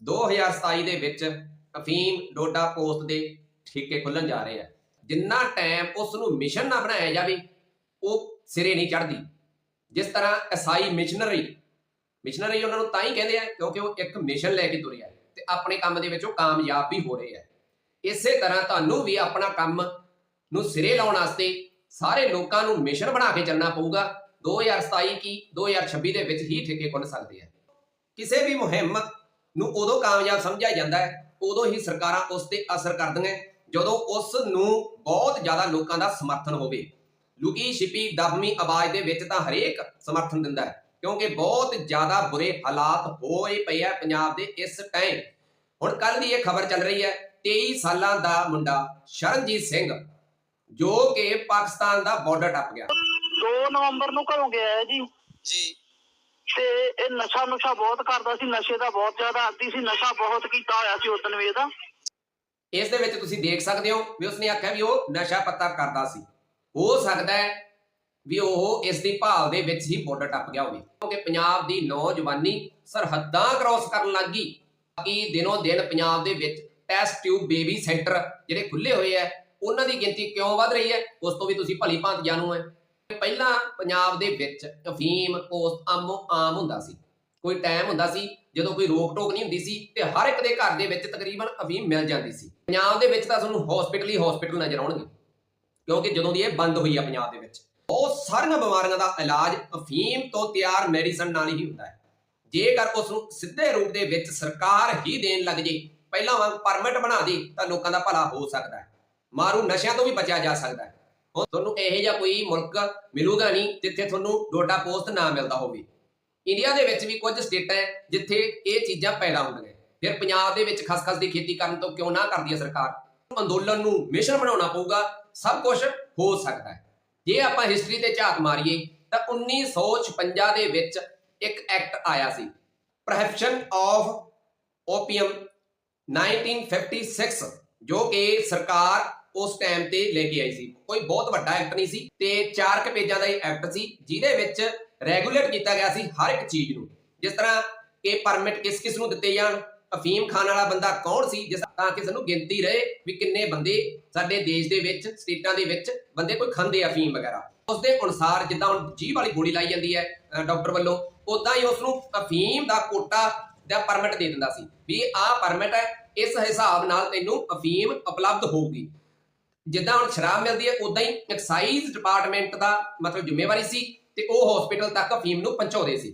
2027 ਦੇ ਵਿੱਚ ਅਫੀਮ ਡੋਡਾ ਪੋਸਟ ਦੇ ਠੇਕੇ ਖੁੱਲਣ ਜਾ ਰਹੇ ਆ। ਜਿੰਨਾ ਟਾਈਮ ਉਸ ਨੂੰ ਮਿਸ਼ਨ ਨਾ ਬਣਾਇਆ ਜਾਵੇ, ਉਹ ਸਿਰੇ ਨਹੀਂ ਚੜਦੀ ਜਿਸ ਤਰ੍ਹਾਂ ਐਸਆਈ ਮਿਸ਼ਨਰੀ ਮਿਸ਼ਨਰੀ ਉਹਨਾਂ ਨੂੰ ਤਾਂ ਹੀ ਕਹਿੰਦੇ ਆ ਕਿਉਂਕਿ ਉਹ ਇੱਕ ਮਿਸ਼ਨ ਲੈ ਕੇ ਤੁਰਿਆ ਹੈ ਤੇ ਆਪਣੇ ਕੰਮ ਦੇ ਵਿੱਚ ਉਹ ਕਾਮਯਾਬ ਵੀ ਹੋ ਰਹੇ ਆ। ਇਸੇ ਤਰ੍ਹਾਂ ਤੁਹਾਨੂੰ ਵੀ ਆਪਣਾ ਕੰਮ ਨੂੰ ਸਿਰੇ ਲਾਉਣ ਵਾਸਤੇ ਸਾਰੇ ਲੋਕਾਂ ਨੂੰ ਮਿਸ਼ਨ ਬਣਾ ਕੇ ਚੱਲਣਾ ਪਊਗਾ। 2027 ਕੀ 2026 ਦੇ ਵਿੱਚ ਹੀ ਠੇਕੇ ਖੁੱਲ ਸਕਦੇ ਆ। ਕਿਸੇ ਵੀ ਮੁਹਿੰਮ ਨੂੰ ਉਦੋਂ ਕਾਮਯਾਬ ਸਮਝਿਆ ਜਾਂਦਾ ਹੈ ਉਦੋਂ ਹੀ ਸਰਕਾਰਾਂ ਉਸ ਤੇ ਅਸਰ ਕਰਦੀਆਂ ਜਦੋਂ ਉਸ ਨੂੰ ਬਹੁਤ ਜ਼ਿਆਦਾ ਲੋਕਾਂ ਦਾ ਸਮਰਥਨ ਹੋਵੇ। ਲੁਕੀ ਛਿਪੀ ਦਬਮੀ ਆਵਾਜ਼ ਦੇ ਵਿੱਚ ਤਾਂ ਹਰੇਕ ਸਮਰਥਨ ਦਿੰਦਾ ਹੈ ਕਿਉਂਕਿ ਬਹੁਤ ਜ਼ਿਆਦਾ ਬੁਰੇ ਹਾਲਾਤ ਹੋਏ ਪਏ ਆ ਪੰਜਾਬ ਦੇ ਇਸ ਟਾਈਮ। ਹੁਣ ਕੱਲ ਦੀ ਇਹ ਖਬਰ ਚੱਲ ਰਹੀ ਹੈ 23 ਸਾਲਾਂ ਦਾ ਮੁੰਡਾ ਸ਼ਰਨਜੀਤ ਸਿੰਘ ਜੋ ਕਿ ਪਾਕਿਸਤਾਨ ਦਾ ਬਾਰਡਰ ਟੱਪ ਗਿਆ। 2 ਨਵੰਬਰ ਨੂੰ ਘਰੋਂ ਗਿਆ ਹੈ ਜੀ। ਜੀ। ਤੇ ਇਹ ਨਸ਼ਾ ਨੁਸ਼ਾ ਬਹੁਤ ਕਰਦਾ ਸੀ, ਨਸ਼ੇ ਦਾ ਬਹੁਤ ਜ਼ਿਆਦਾ ਆਦੀ ਸੀ, ਨਸ਼ਾ ਬਹੁਤ ਕੀਤਾ ਹੋਇਆ ਸੀ ਉਦੋਂ ਵੀ ਇਹਦਾ। ਇਸ ਦੇ ਵਿੱਚ ਤੁਸੀਂ ਦੇਖ ਸਕਦੇ ਹੋ ਵੀ ਉਸਨੇ ਆਖਿਆ ਵੀ ਉਹ ਨਸ਼ਾ ਪੱਤਾ ਕਰਦਾ ਸੀ। ਹੋ ਸਕਦਾ ਹੈ ਵੀ ਉਹ ਇਸ ਦੀ ਭਾਲ ਦੇ ਵਿੱਚ ਹੀ ਬਾਰਡਰ ਟੱਪ ਗਿਆ ਹੋਵੇ। ਕਿਉਂਕਿ ਪੰਜਾਬ ਦੀ ਨੌਜਵਾਨੀ ਸਰਹੱਦਾਂ ਕ੍ਰਾਸ ਕਰਨ ਲੱਗ ਗਈ। ਕਿ ਦਿਨੋਂ ਦਿਨ ਪੰਜਾਬ ਦੇ ਵਿੱਚ ਟੈਸਟ ਟਿਊਬ ਬੇਬੀ ਸੈਂਟਰ ਜਿਹੜੇ ਖੁੱਲੇ ਹੋਏ ਆ, ਉਹਨਾਂ ਦੀ ਗਿਣਤੀ ਕਿਉਂ ਵੱਧ ਰਹੀ ਹੈ? ਉਸ ਤੋਂ ਵੀ ਤੁਸੀਂ ਭਲੀ ਭਾਂਤ ਜਾਣੂ ਹੈ। ਪਹਿਲਾਂ ਪੰਜਾਬ ਦੇ ਵਿੱਚ ਅਫੀਮ ਪੋਸਟ ਆਮੋ ਆਮ ਹੁੰਦਾ ਸੀ। ਕੋਈ ਟਾਈਮ ਹੁੰਦਾ ਸੀ, ਜਦੋਂ ਕੋਈ ਰੋਕ ਟੋਕ ਨਹੀਂ ਹੁੰਦੀ ਸੀ ਤੇ ਹਰ ਇੱਕ ਦੇ ਘਰ ਦੇ ਵਿੱਚ ਤਕਰੀਬਨ ਅਫੀਮ ਮਿਲ ਜਾਂਦੀ ਸੀ। ਪੰਜਾਬ ਦੇ ਵਿੱਚ ਤਾਂ ਤੁਹਾਨੂੰ ਹਸਪੀਟਲ ਹੀ ਹਸਪੀਟਲ ਨਜ਼ਰ ਆਉਣਗੇ, ਕਿਉਂਕਿ ਜਦੋਂ ਦੀ ਇਹ ਬੰਦ ਹੋਈ ਆ ਪੰਜਾਬ ਦੇ ਵਿੱਚ ਬਹੁਤ ਸਾਰੀਆਂ ਬਿਮਾਰੀਆਂ ਦਾ ਇਲਾਜ ਅਫੀਮ ਤੋਂ ਤਿਆਰ ਮੈਡੀਸਨ ਨਾਲ ਹੀ ਹੁੰਦਾ ਹੈ। ਜੇਕਰ ਉਸ ਨੂੰ ਸਿੱਧੇ ਰੂਪ ਦੇ ਵਿੱਚ ਸਰਕਾਰ ਹੀ ਦੇਣ ਲੱਗ ਜੇ, ਪਹਿਲਾਂ ਵਾਂਗ ਪਰਮਿਟ ਬਣਾ ਦੇ ਤਾਂ ਲੋਕਾਂ ਦਾ ਭਲਾ ਹੋ ਸਕਦਾ ਹੈ। ਮਾਰੂ ਨਸ਼ਿਆਂ ਤੋਂ ਵੀ ਬਚਿਆ ਜਾ ਸਕਦਾ ਹੈ। ਹੁਣ ਤੁਹਾਨੂੰ ਇਹੋ ਜਿਹਾ ਕੋਈ ਮੁਲਕ ਮਿਲੂਗਾ ਨਹੀਂ ਜਿੱਥੇ ਤੁਹਾਨੂੰ ਡੋਡਾ ਪੋਸਟ ਨਾ ਮਿਲਦਾ ਹੋਵੇ। ਇੰਡੀਆ ਦੇ ਵਿੱਚ ਵੀ ਕੁਝ ਸਟੇਟਾਂ ਹੈ ਜਿੱਥੇ ਇਹ ਚੀਜ਼ਾਂ ਪੈਦਾ ਹੁੰਦੀਆਂ ਫਿਰ ਪੰਜਾਬ ਦੇ ਵਿੱਚ ਖਸਖਸ ਦੀ ਖੇਤੀ ਕਰਨ ਤੋਂ ਕਿਉਂ ਨਾ ਕਰਦੀ ਹੈ ਸਰਕਾਰ? ਅੰਦੋਲਨ ਨੂੰ ਮਿਸ਼ਨ ਬਣਾਉਣਾ ਪਊਗਾ, ਸਭ ਕੁਝ ਹੋ ਸਕਦਾ ਹੈ। ਜੇ ਆਪਾਂ ਹਿਸਟਰੀ ਤੇ ਝਾਤ ਮਾਰੀਏ, ਤਾਂ 1956 ਦੇ ਵਿੱਚ ਇੱਕ ਐਕਟ ਆਇਆ ਸੀ। ਪ੍ਰੋਹਿਬਿਸ਼ਨ ਆਫ ਓਪੀਅਮ 1956 ਜੋ ਕਿ ਸਰਕਾਰ ਉਸ ਟਾਈਮ ਤੇ ਲੈ ਕੇ ਆਈ ਸੀ। ਕੋਈ ਬਹੁਤ ਵੱਡਾ ਐਕਟ ਨਹੀਂ ਸੀ ਤੇ ਚਾਰ ਕੁ ਪੇਜਾਂ ਦਾ ਇਹ ਐਕਟ ਸੀ, ਜਿਹਦੇ ਵਿੱਚ ਰੈਗੂਲੇਟ ਕੀਤਾ ਗਿਆ ਸੀ ਹਰ ਇੱਕ ਚੀਜ਼ ਨੂੰ। ਜਿਸ ਤਰ੍ਹਾਂ ਕਿ ਪਰਮਿਟ ਕਿਸ ਕਿਸ ਨੂੰ ਦਿੱਤੇ ਜਾਣ, ਅਫੀਮ ਖਾਣ ਵਾਲਾ ਬੰਦਾ ਕੌਣ ਸੀ, ਜਿਸ ਤਾਂ ਕਿ ਸਾਨੂੰ ਗਿਣਤੀ ਰਹੇ ਵੀ ਕਿੰਨੇ ਬੰਦੇ ਸਾਡੇ ਦੇਸ਼ ਦੇ ਵਿੱਚ, ਸਟੇਟਾਂ ਦੇ ਵਿੱਚ ਬੰਦੇ ਕੋਈ ਖਾਂਦੇ ਅਫੀਮ ਵਗੈਰਾ। ਉਸ ਦੇ ਅਨੁਸਾਰ ਜਿੱਦਾਂ ਹੁਣ ਜੀਭ ਵਾਲੀ ਗੋਲੀ ਲਾਈ ਜਾਂਦੀ ਹੈ ਡਾਕਟਰ ਵੱਲੋਂ ਉਦਾਂ ਹੀ ਉਸ ਨੂੰ ਅਫੀਮ ਦਾ ਕੋਟਾ ਦਾ ਪਰਮਿਟ ਦੇ ਦਿੰਦਾ ਸੀ ਵੀ ਆਹ ਪਰਮਿਟ ਹੈ, ਇਸ ਹਿਸਾਬ ਨਾਲ ਤੈਨੂੰ ਅਫੀਮ ਉਪਲਬਧ ਹੋਊਗੀ। ਜਿੱਦਾਂ ਹੁਣ ਸ਼ਰਾਬ ਮਿਲਦੀ ਹੈ ਉਦਾਂ ਹੀ ਐਕਸਾਈਜ਼ ਡਿਪਾਰਟਮੈਂਟ ਦਾ ਮਤਲਬ ਜ਼ਿੰਮੇਵਾਰੀ ਸੀ ਤੇ ਉਹ ਹਸਪੀਟਲ ਤੱਕ ਅਫੀਮ ਨੂੰ ਪਹੁੰਚਾਉਂਦੇ ਸੀ।